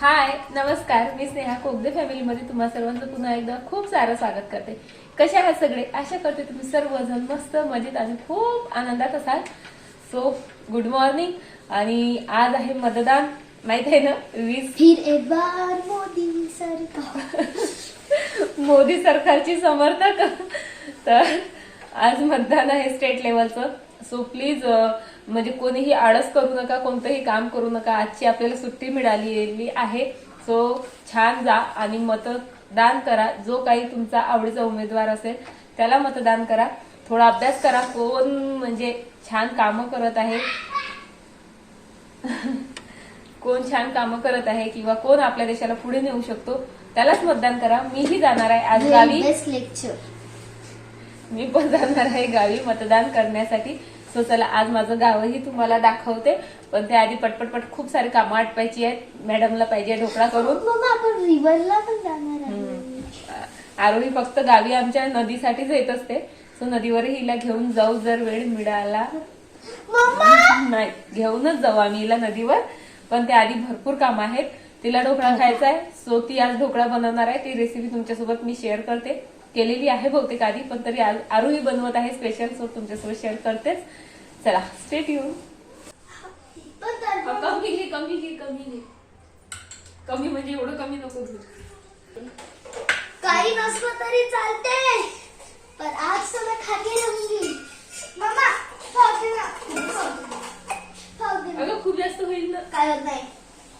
हाय नमस्कार. मी स्नेहा कोगदे फॅमिलीमध्ये तुम्हा सर्वांचं पुन्हा एकदा खूप सारं स्वागत करते. कसे आहात सगळे? आशा करते तुम्ही सर्वजण मस्त मजेत आणि खूप आनंदात असाल. सो गुड मॉर्निंग आणि आज आहे मतदान. माहीत आहे ना? वीस फिर एक बार मोदी सरकार. मोदी सरकारची समर्थक. तर आज मतदान आहे स्टेट लेवलचं सो प्लीज म्हणजे कोणीही आळस करू नका कोणतंही काम करू नका. आजची आपल्याला सुट्टी मिळालेली आहे. सो छान जा आणि मतदान करा. जो काही तुमचा आवडीचा उमेदवार असेल त्याला मतदान करा. थोडा अभ्यास करा. कोण म्हणजे छान कामं करत आहे? कोण छान कामं करत आहे किंवा कोण आपल्या देशाला पुढे नेऊ शकतो त्यालाच मतदान करा. मीही जाणार आहे आज गावी. मी पण जाणार आहे गावी मतदान करण्यासाठी. सो चला आज माझं गावही तुम्हाला दाखवते पण त्याआधी पटपट पट खूप सारे कामं आटपायची आहेत. मॅडमला पाहिजे ढोकळा करून. मग आपण रिव्हरला पण जाणार आरोही फक्त गावी आमच्या नदीसाठीच येत असते. सो नदीवर हिला घेऊन जाऊ जर वेळ मिळाला. नाही घेऊनच जाऊ आम्ही हिला नदीवर. पण त्याआधी भरपूर काम आहेत. तिला ढोकळा खायचा आहे. सो ती आज ढोकळा बनवणार आहे. ती रेसिपी तुमच्यासोबत मी शेअर करते. केलेली आहे बहुतेक आधी पण तरी आरोही बनवत आहे स्पेशल सो तुमच्यासोबत शेअर करतेच. चला स्टेट येऊन कमी घे कमी घे कमी घे. कमी म्हणजे एवढं कमी नको घेऊ. काही नसलं तरी चालते. पण आज तुला खाली रंगी ना. अगं खूप जास्त होईल ना. काय होत नाही.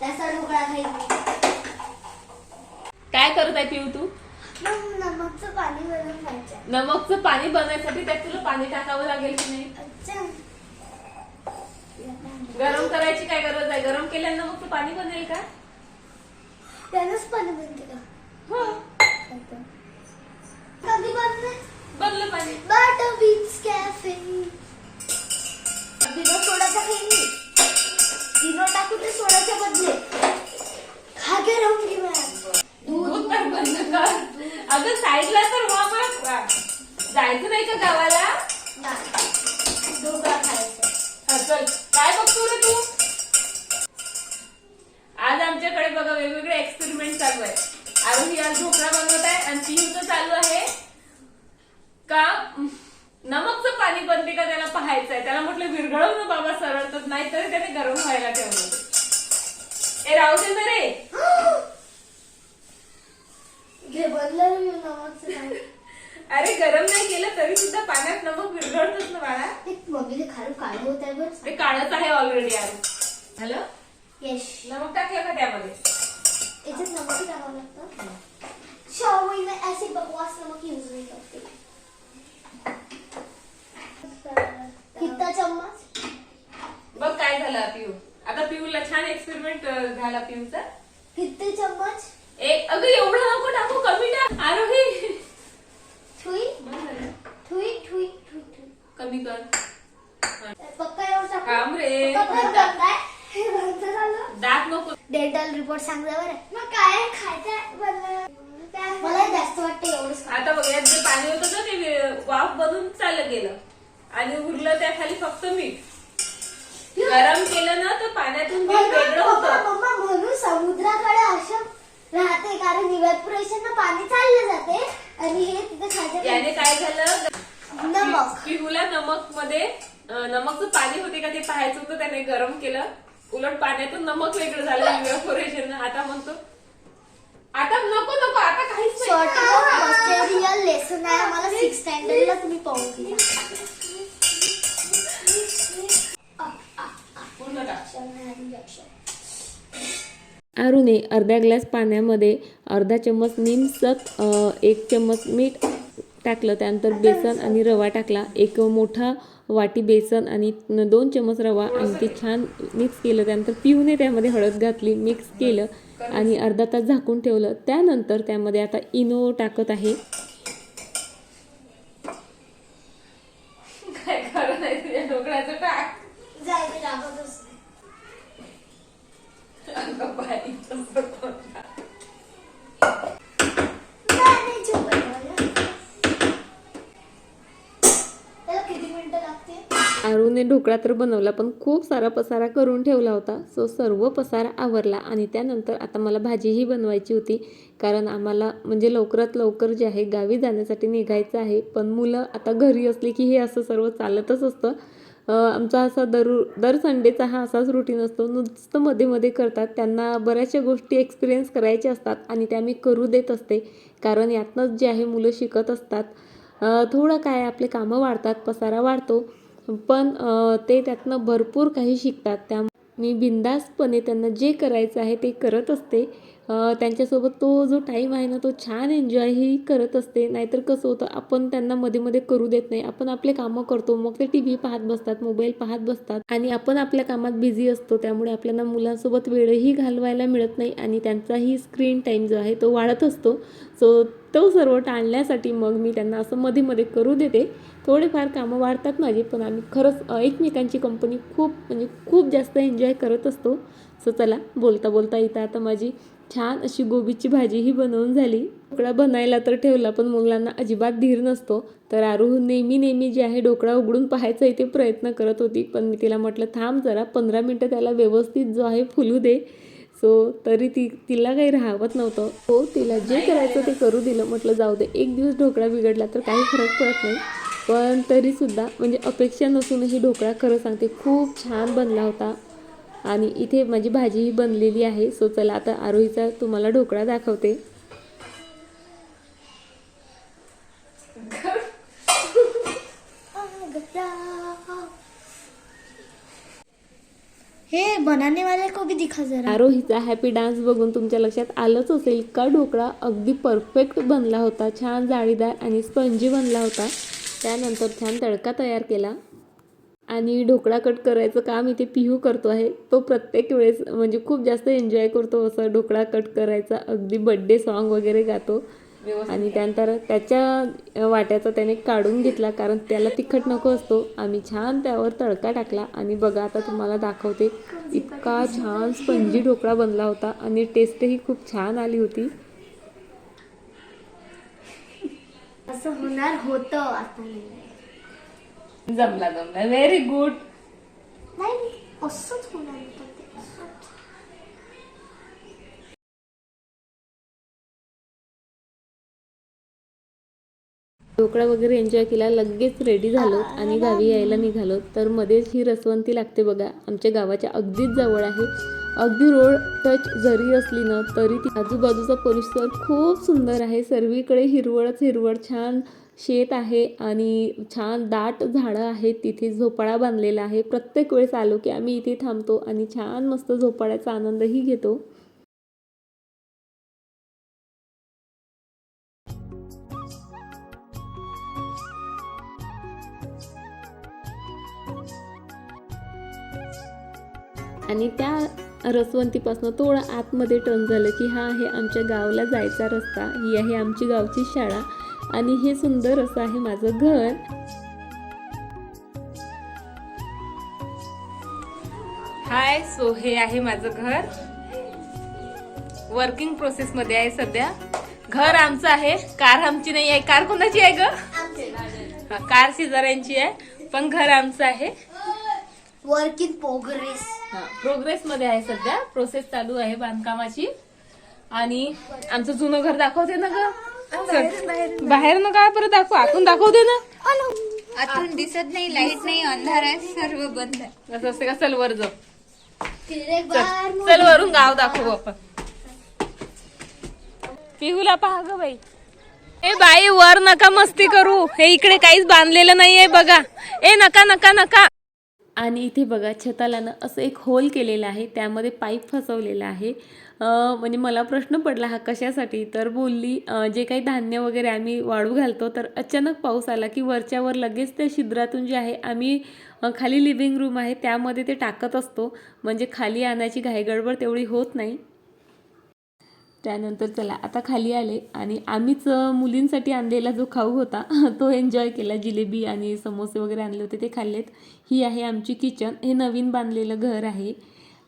त्याचा ढोकळा खाईल मी. काय करत आहे पिऊ तू? पाणी गरम व्हायचं नमकचं पाणी बनवायसाठी त्यात तुला पाणी टाकावं लागेल की नाही? अच्छा. गरम करायची काय गरज आहे? गरम केल्यानं मग पाणी बनेल का? त्यानंच पाणी बनते का? हो. कधी बनते बनलं पाणी. बटर बीन्स कॅफे बिनो सोडाचा बिनो टाकू ते सोडाच्या बदले. खा के राहून घे मॅम दूध बंद कर. अगं साईडला तर वा. जायचं नाही का गावाला? ढोकळा खायचा. चल. काय बघतो रे तू? आज आमच्याकडे बघा वेगवेगळे एक्सपेरिमेंट चालू आहे आरोही आज ढोकळा बनवत आहे आणि पियूचं चालू आहे. का? नमकचं पाणी बनते का त्याला पाहायचं आहे? त्याला म्हटलं विरघळव ना बाबा सरळ तर नाही तरी त्याने गरम व्हायला ठेवलं. ए राहू दे ना रे. घे मी अरे गरम नाही केलं तरी सुद्धा पाण्यात नमक विरघळतच ना बाळा. ते मम्मीने खाली काढं होत आहे बरं. ते काळच आहे ऑलरेडी यार हॅलो यश नमक टाकलं का त्यामध्ये? याच्यात नमक टाकावं लागतं. शाओमी में ऐसे बकवास नमक यूज नहीं करते. कितना चम्मच. बघ काय झालं पिऊ. आता पिऊला छान एक्सपेरिमेंट झाला पिऊचा कितने चम्मच एक अगं एवढं नको टाकू कमी टाक आरोही ठुई ठुई ठुई ठुई ठुई कमी कर पक्का एवढं टाकू? काम रे पक्का एवढं टाकताय? हे बंद झालं. दात नको डेंटल रिपोर्ट सांग जा बरं मग काय खायचं मला जास्त वाटतं एवढंच खा. आता बघ यात जे पाणी होतं ना ते वे- वाफ बनून चाललं गेलं आणि उरलं त्या खाली फक्त मीठ. गरम केलं ना तर पाण्यातून मीठ वेगळं मम्मा होतं. मम्मा म्हणून समुद्राकडे असं राहते कारण इव्हॅपोरेशन पाणी चाललं जाते. आणि हे तिथे याने काय झालं? नमक. पिहूला नमकमध्ये नमकचं पाणी होते का ते पाहायचं होतं त्याने गरम केलं. उलट पाण्यातून नमक वेगळं झालं इव्हॅपोरेशन आता म्हणतो आता नको नको आता काहीच शॉर्ट नाही लेसन आहे. मला सिक्स स्टँडर्डला तुम्ही पाहून आरूने अर्ध्या ग्लास पाण्यामध्ये अर्धा चम्मच निमसक एक चम्मच मीठ टाकलं. त्यानंतर बेसन आणि रवा टाकला. एक मोठा वाटी बेसन आणि दोन चम्मच रवा आणि ते छान मिक्स केलं. त्यानंतर पिऊने त्यामध्ये हळद घातली मिक्स केलं आणि अर्धा तास झाकून ठेवलं. त्यानंतर त्यामध्ये आता इनो टाकत आहे काय खरं नाही तुझ्या ढोकळ्याचं टाक जाय मी टाकतच नाही. अगं बाई, तसं कोणता? नाही, नाही झोपत मला. त्याला किती मिनिटं लागते आरूने ढोकळा तर बनवला पण खूप सारा पसारा करून ठेवला होता. सो सर्व पसारा आवरला आणि त्यानंतर आता मला भाजीही बनवायची होती. कारण आम्हाला म्हणजे लवकरात लवकर जे आहे गावी जाण्यासाठी निघायचं आहे. पण मुलं आता घरी असली की हे असं सर्व चालतच असतं. आमचा असा दर दर संडेचा हा असाच रुटीन असतो. नुसतं मध्ये मध्ये करतात. त्यांना बऱ्याचशा गोष्टी एक्सपिरियन्स करायच्या असतात आणि त्या मी करू देत असते. कारण यातनंच जे आहे मुलं शिकत असतात. थोडं काय आपले कामं वाढतात पसारा वाढतो. पण ते त्यातनं भरपूर काही शिकतात. त्या मी बिंदासपणे त्यांना जे करायचं आहे ते करत असते. त्यांच्यासोबत तो जो टाईम आहे ना तो छान एन्जॉयही करत असते. नाहीतर कसं होतं आपण त्यांना मध्ये मध्ये करू देत नाही. आपण आपले कामं करतो मग ते टी व्ही पाहत बसतात मोबाईल पाहत बसतात. आणि आपण आपल्या कामात बिझी असतो त्यामुळे आपल्याला मुलांसोबत वेळही घालवायला मिळत नाही आणि त्यांचाही स्क्रीन टाईम जो आहे तो वाढत असतो. सो तो सर्व टाळण्यासाठी मग मी त्यांना असं मध्ये मध्ये करू देते. थोडेफार कामं वाढतात माझी पण आम्ही खरंच एकमेकांची कंपनी खूप म्हणजे खूप जास्त एन्जॉय करत असतो. सो चला बोलता बोलता इथं आता माझी छान अशी गोबीची भाजीही बनवून झाली. ढोकळा बनायला तर ठेवला पण मुलांना अजिबात धीर नसतो. तर आरू नेहमी नेहमी जे आहे ढोकळा उघडून पाहायचा इथे प्रयत्न करत होती पण मी तिला म्हटलं थांब जरा पंधरा मिनटं त्याला व्यवस्थित जो आहे फुलू दे. सो तरी ती तिला काही राहवत नव्हतं. हो तिला जे करायचं ते करू दिलं. म्हटलं जाऊ दे एक दिवस ढोकळा बिघडला तर काही फरक पडत नाही. पण तरीसुद्धा म्हणजे अपेक्षा नसूनही ढोकळा खरं सांगते खूप छान बनला होता. आणि इथे माझी भाजीही बनलेली आहे. सो चला आता आरोहीचा तुम्हाला ढोकळा दाखवते. हे बनाने वाले को भी दिखा जरा. आरोहीचा हॅपी डान्स बघून तुमच्या लक्षात आलंच असेल का? ढोकळा अगदी परफेक्ट बनला होता. छान जाळीदार आणि स्पंजी बनला होता. त्यानंतर छान तडका तयार केला. आणि ढोकळा कट करायचं काम इथे पिहू करतो आहे. तो प्रत्येक वेळेस म्हणजे खूप जास्त एन्जॉय करतो असं ढोकळा कट करायचा. अगदी बड्डे सॉन्ग वगैरे गातो. आणि त्यानंतर त्याच्या वाट्याचा त्याने काढून घेतला कारण त्याला तिखट नको असतो. आम्ही छान त्यावर तडका टाकला आणि बघा आता तुम्हाला दाखवते. इतका छान स्पंजी ढोकळा बनला होता आणि टेस्टही खूप छान आली होती. असं होणार होतं आता जमला जमला. व्हेरी गुड नाही असंच होणार. ढोकळा वगैरे एन्जॉय केला लगेच रेडी झालो आणि गावी यायला निघालो. तर मध्येच ही रसवंती लागते बघा. आमच्या गावाच्या अगदीच जवळ आहे. अगदी रोड टच जरी असली ना तरी ती आजूबाजूचा परिसर खूप सुंदर आहे. सर्वीकडे हिरवळच हिरवळ छान शेत आहे आणि छान दाट झाडं आहेत तिथे झोपाळा बांधलेला आहे. प्रत्येक वेळेस आलो की आम्ही इथे थांबतो आणि छान मस्त झोपाळ्याचा आनंदही घेतो. आणि त्या रसवंतीपासून थोडं आतमध्ये टर्न झालं की हा आहे आमच्या गावाला जायचा रस्ता. ही आहे आमची गावची शाळा. आणि हे सुंदर असं आहे माझं घर. हाय सो हे आहे माझं घर. वर्किंग प्रोसेस मध्ये आहे सध्या. घर आमचं आहे कार आमची नाही आहे. कार कोणाची आहे ग? हा, कार शेजाऱ्यांची आहे पण घर आमचं आहे. वर्क इन प्रोग्रेस प्रोग्रेस मध्ये आहे सध्या. प्रोसेस चालू आहे बांधकामाची. आणि आमचं जुनं घर दाखवते ना ग. बाहेर ना काय परत दाखव? आतून दाखवते ना. आतून दिसत नाही लाइट नाही अंधार आहे सर्व बंद आहे. असं असते का? चल वर जाऊ. चल वरून गाव दाखवू आपण. पिहूला पहा ग बाई. ए बाई वर नका मस्ती करू. हे इकडे काहीच बांधलेलं नाहीये बघा. ए नका नका नका. आणि इथे बघा छताला ना असं एक होल केलेलं आहे. त्यामध्ये पाईप फसवलेला आहे. म्हणजे मला प्रश्न पडला हा कशासाठी? तर बोलली जे काही धान्य वगैरे आम्ही वाळू घालतो तर अचानक पाऊस आला की वरच्यावर लगेच त्या छिद्रातून जे आहे आम्ही खाली लिव्हिंग रूम आहे त्यामध्ये ते टाकत असतो. म्हणजे खाली आणायची घाईगडबड तेवढी होत नाही. त्यानंतर चला आता खाली आले आणि आम्हीच मुलींसाठी आणलेला जो खाऊ होता तो एन्जॉय केला. जिलेबी आणि समोसे वगैरे आणले होते ते खाल्लेत. ही आहे आमची किचन हे नवीन बांधलेलं घर आहे.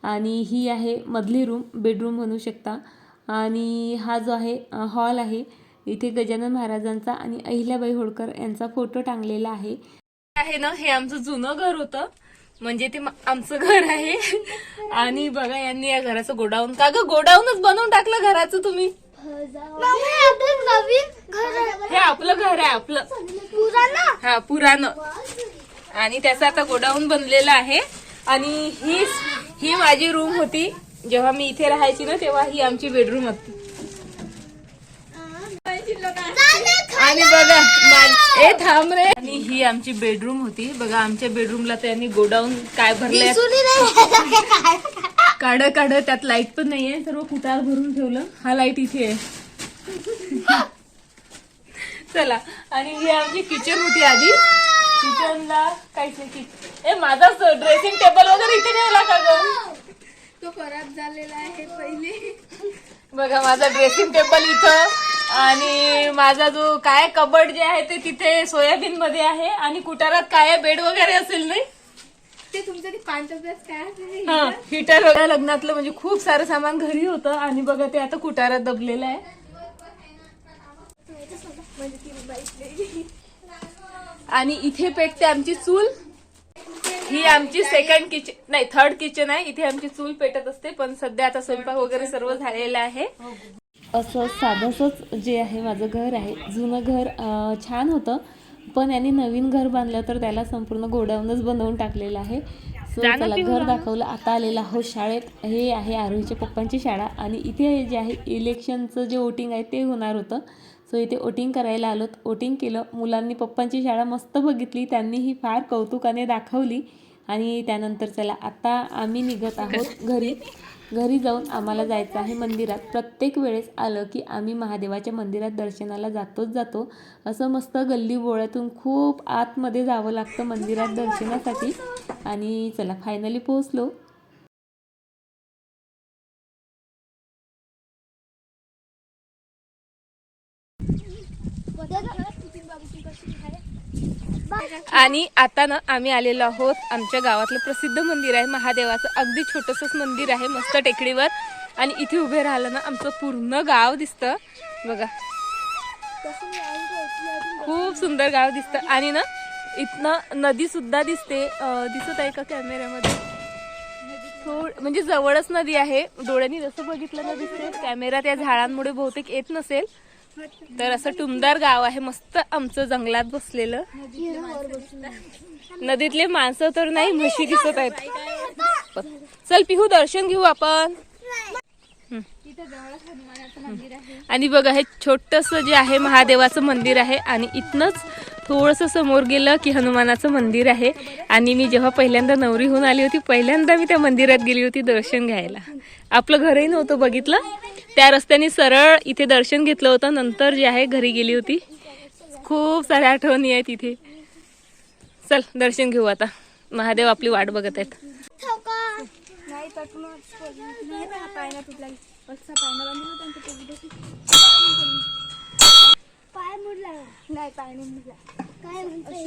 आणि ही आहे मधली रूम बेडरूम म्हणू शकता. आणि हा जो आहे हॉल आहे. इथे गजानन महाराजांचा आणि अहिल्याबाई होळकर यांचा फोटो टांगलेला आहे. आहे ना हे आमचं जुनं घर होतं. म्हणजे ते आमचं घर आहे. आणि बघा यांनी या घराचं गोडाऊन का ग गोडाऊनच बनवून टाकलं घराचं तुम्ही? हे आपलं घर आहे आपलं. पुराणा? हा पुराणं. आणि त्याचं आता गोडाऊन बनलेलं आहे. आणि ही ही माझी रूम होती. जेव्हा मी इथे राहायची ना तेव्हा ही आमची बेडरूम होती. आणि बघा ए थांब रे. आणि ही आमची बेडरूम होती. बघा आमच्या बेडरूमला त्यांनी गोडाऊन काय भरले काढ काढ त्यात लाइट पण नाहीये. सर्व कुटार भरून ठेवलं. हा लाइट इथे आहे. चला. आणि ही आमची किचन होती आधी. किचनला काहीच नाही ए माझा ड्रेसिंग टेबल वगैरे इथे ठेवला का ग? तो खराब झालेला आहे पहिले. बघा माझा ड्रेसिंग टेबल इथं. आणि माझा जो काय कबड जे आहे ते तिथे सोयाबीन मध्ये आहे. आणि कुटारात काय बेड वगैरे असेल नाही? ते तुमचं ते पाच अभ्यास काय हा हिटर वगैरे. लग्नातलं म्हणजे खूप सारं सामान घरी होतं. आणि बघा ते आता कुटारात दबलेलं आहे. आणि इथे पेटते आमची चूल. ही आमची सेकंड किचन नाही थर्ड किचन आहे. इथे आमची चूल पेटत असते पण सध्या आता स्वयंपाक वगैरे सर्व झालेलं आहे. असं साधंसंच जे आहे माझं घर आहे. जुनं घर छान होतं पण यांनी नवीन घर बांधलं तर त्याला संपूर्ण गोडाऊनच बनवून टाकलेलं आहे. सो त्याला घर दाखवलं. आता आलेलं आहोत शाळेत. हे आहे आरोहीच्या पप्पांची शाळा आणि इथे जे आहे इलेक्शनचं जे वोटिंग आहे ते होणार होतं. सो इथे ओटिंग करायला आलोत. ओटिंग केलं. मुलांनी पप्पांची शाळा मस्त बघितली. त्यांनीही फार कौतुकाने दाखवली. आणि त्यानंतर चला आता आम्ही निघत आहोत घरी. घरी जाऊन आम्हाला जायचं आहे मंदिरात. प्रत्येक वेळेस आलं की आम्ही महादेवाच्या मंदिरात दर्शनाला जातोच जातो. असं मस्त गल्ली बोळ्यातून खूप आतमध्ये जावं लागतं मंदिरात दर्शनासाठी. आणि चला फायनली पोहोचलो. आणि आता ना आम्ही आलेलो आहोत आमच्या गावातलं प्रसिद्ध मंदिर आहे महादेवाचं. अगदी छोटंसंच मंदिर आहे मस्त टेकडीवर. आणि इथे उभे राहिलं ना आमचं पूर्ण गाव दिसतं. बघा. खूप सुंदर गाव दिसतं. आणि ना इथनं नदी सुद्धा दिसते. दिसत आहे का कॅमेऱ्यामध्ये? थोड म्हणजे जवळच नदी आहे. डोळ्यांनी जसं बघितलं ना दिसते कॅमेरा त्या झाडांमुळे बहुतेक येत नसेल. तर असं टुमदार गाव आहे मस्त आमचं जंगलात बसलेलं. नदीतले माणसं तर नाही म्हशी दिसत आहेत. चल पिहू दर्शन घेऊ आपण तिथं जवळच हनुमानाचं मंदिर आहे आणि बघा हे छोटस जे आहे महादेवाचं मंदिर आहे आणि इथनच थोडस समोर गेलं की हनुमानाचं मंदिर आहे. आणि मी जेव्हा पहिल्यांदा नवरी होऊन आली होती पहिल्यांदा मी त्या मंदिरात गेली होती दर्शन घ्यायला. आपलं घरही नव्हतं बघितलं. त्या रस्त्याने सरळ इथे दर्शन घेतलं होतं. नंतर जे आहे घरी गेली होती. खूप साऱ्या आठवणी आहेत इथे. चल दर्शन घेऊ आता. महादेव आपली वाट बघत आहेत. पाय मुडला. नाही पाय नाही मुडला. काय म्हणते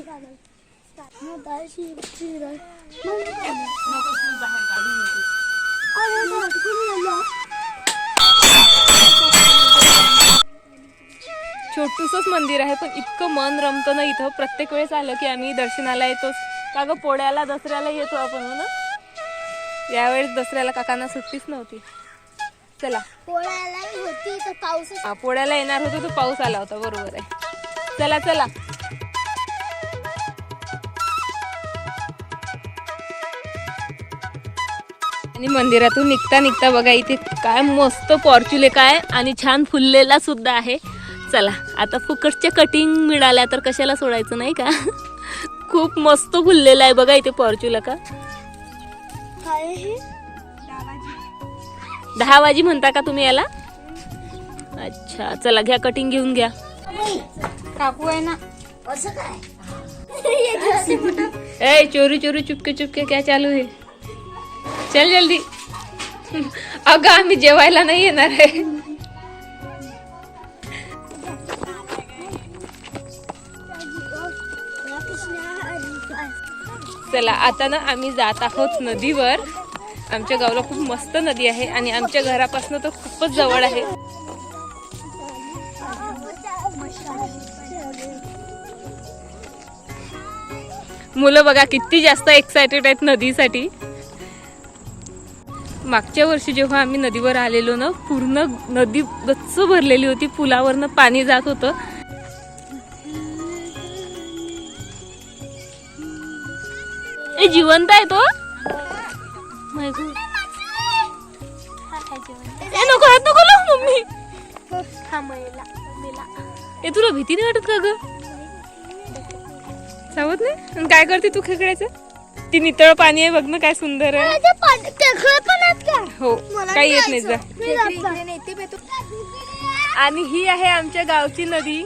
छोटूसच मंदिर आहे पण इतकं मन रमतं ना इथं. प्रत्येक वेळेस आलं की आम्ही दर्शनाला येतोच. का ग पोळ्याला दसऱ्याला येतो आपण हो ना? यावेळेस दसऱ्याला काकांना सुट्टीच नव्हती. चला. पोळ्याला होती तर पाऊस हा, पोळ्याला येणार होतो तो पाऊस आला होता बरोबर आहे. चला चला. आणि मंदिरातून निघता निघता बघा इथे काय मस्त पॉर्च्युले काय आणि छान फुललेला सुद्धा आहे. चला आता फुकटच्या कटिंग मिळाल्या तर कशाला सोडायचं नाही का? खूप मस्त फुललेला आहे बघा इथे पॉर्च्युला का? काय हे दहा वाजी म्हणता का तुम्ही याला? अच्छा चला घ्या कटिंग घेऊन घ्या. काकू आहे ना. असं काय? ए चोरी चोरी चुपके चुपके क्या चालू है? चल जल्दी. अगं आम्ही जेवायला नाही येणार आहे. चला आता ना आम्ही जात आहोत नदीवर. आमच्या गावाला खूप मस्त नदी आहे आणि आमच्या घरापासून तर खूपच जवळ आहे. मुलं बघा किती जास्त एक्सायटेड आहेत नदीसाठी. मागच्या वर्षी जेव्हा आम्ही नदीवर आलेलो ना पूर्ण नदी गच्च भरलेली होती पुलावरनं पाणी जात होतं. जिवंत आहे तो? नको हात नको लावू मम्मी ए तुला भीती नाही वाटत का ग सावत नाही आणि काय करते तू खेकड्याचं ती नितळ पाणी आहे बघ ना काय सुंदर आहे पण आहेत का हो काही येत नाही जा. आणि ही आहे आमच्या गावची नदी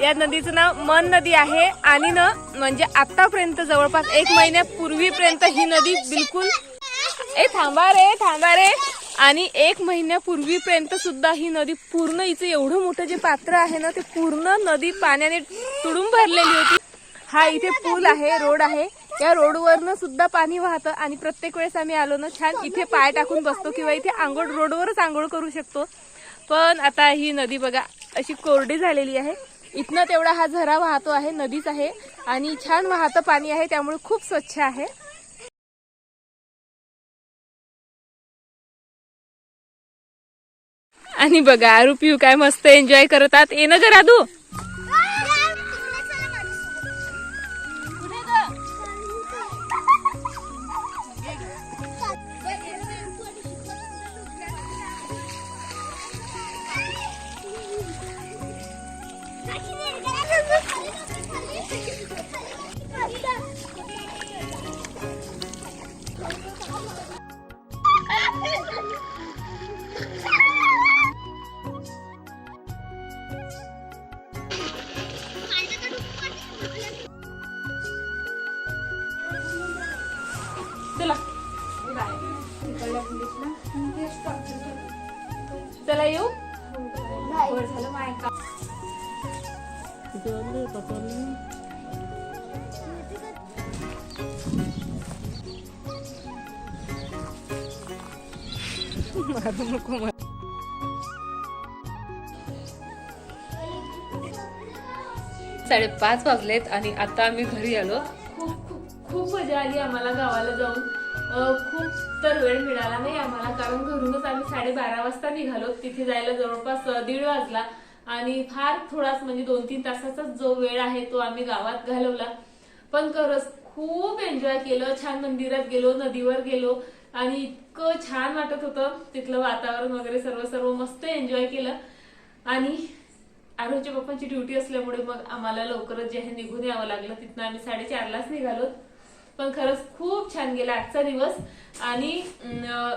या नदीचं नाव मन नदी आहे. आणि ना म्हणजे आतापर्यंत जवळपास एक महिन्यापूर्वीपर्यंत ही नदी बिलकुल ए थांबा रे थांबा रे. आणि एक महिन्यापूर्वीपर्यंत सुद्धा ही नदी पूर्ण हिचं एवढं मोठं जे पात्र आहे ना ते पूर्ण नदी पाण्याने तुडून भरलेली होती. हा इथे पूल आहे रोड आहे. या रोडवरनं सुद्धा पाणी वाहतं आणि प्रत्येक वेळेस आम्ही आलो ना छान इथे पाय टाकून बसतो किंवा इथे आंघोळ रोडवरच आंघोळ करू शकतो. पण आता ही नदी बघा अशी कोरडी झालेली आहे. इथनं तेवढा हा झरा वाहतो आहे नदीच आहे आणि छान वाहतं पाणी आहे त्यामुळे खूप स्वच्छ आहे. आणि बघा आरू पिऊ काय मस्त एन्जॉय करतात. ये ना ग राधू. मारू नको साडेपाच वाजलेत आणि आता आम्ही घरी आलो. खूप खूप खूप मजा आली आम्हाला गावाला जाऊन. खूप तर वेळ मिळाला नाही आम्हाला कारण घरूनच आम्ही साडेबारा वाजता निघालो. तिथे जायला जवळपास दीड वाजला. आणि फार थोडाच म्हणजे दोन तीन तासाचाच जो वेळ आहे तो आम्ही गावात घालवला. पण खरंच खूप एन्जॉय केलं. छान मंदिरात गेलो नदीवर गेलो. आणि इतकं छान वाटत होतं. तिथलं वातावरण वगैरे सर्व सर्व मस्त एन्जॉय केलं. आणि आरोच्या पप्पांची ड्युटी असल्यामुळे मग आम्हाला लवकरच जे आहे निघून यावं लागलं. तिथनं आम्ही साडेचारलाच निघालो. पण खरंच खूप छान गेला आजचा दिवस. आणि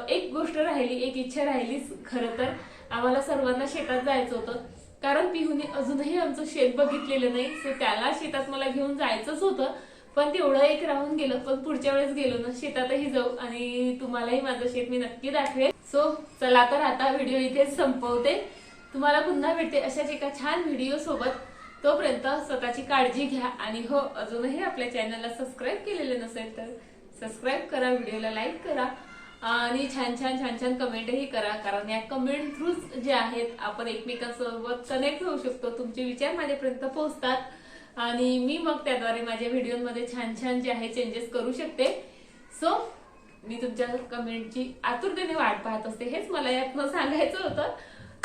एक गोष्ट राहिली एक इच्छा राहिलीच खरं तर. आम्हाला सर्वांना शेतात जायचं होतं. कारण पिहूने अजूनही आमचं शेत बघितलेलं नाही. सो त्याला शेतात मला घेऊन जायचंच होतं. पण तेवढं एक राहून गेलं पण पुढच्या वेळेस गेलो ना शेतातही जाऊ आणि तुम्हालाही माझं शेत मी नक्की दाखवेल सो चला तर आता व्हिडिओ इथेच संपवते. तुम्हाला पुन्हा भेटते अशाच एका छान व्हिडिओ सोबत. तोपर्यंत स्वतःची काळजी घ्या आणि हो अजूनही आपल्या चॅनलला सबस्क्राईब केलेलं नसेल तर सबस्क्राईब करा व्हिडिओला लाईक करा आणि छान छान छान छान कमेंटही करा. कारण या कमेंट थ्रूच जे आहेत आपण एकमेकांसोबत कनेक्ट होऊ शकतो. तुमचे विचार माझ्यापर्यंत पोहोचतात. आणि मी मग त्याद्वारे माझ्या व्हिडिओमध्ये छान छान जे आहे चेंजेस करू शकते. सो मी तुमच्या कमेंटची आतुरतेने वाट पाहत असते. हेच मला यातनं सांगायचं होतं.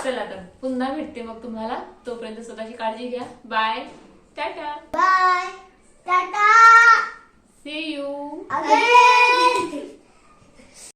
चला तर पुन्हा भेटते मग तुम्हाला. तोपर्यंत स्वतःची काळजी घ्या. Bye tata bye tata see you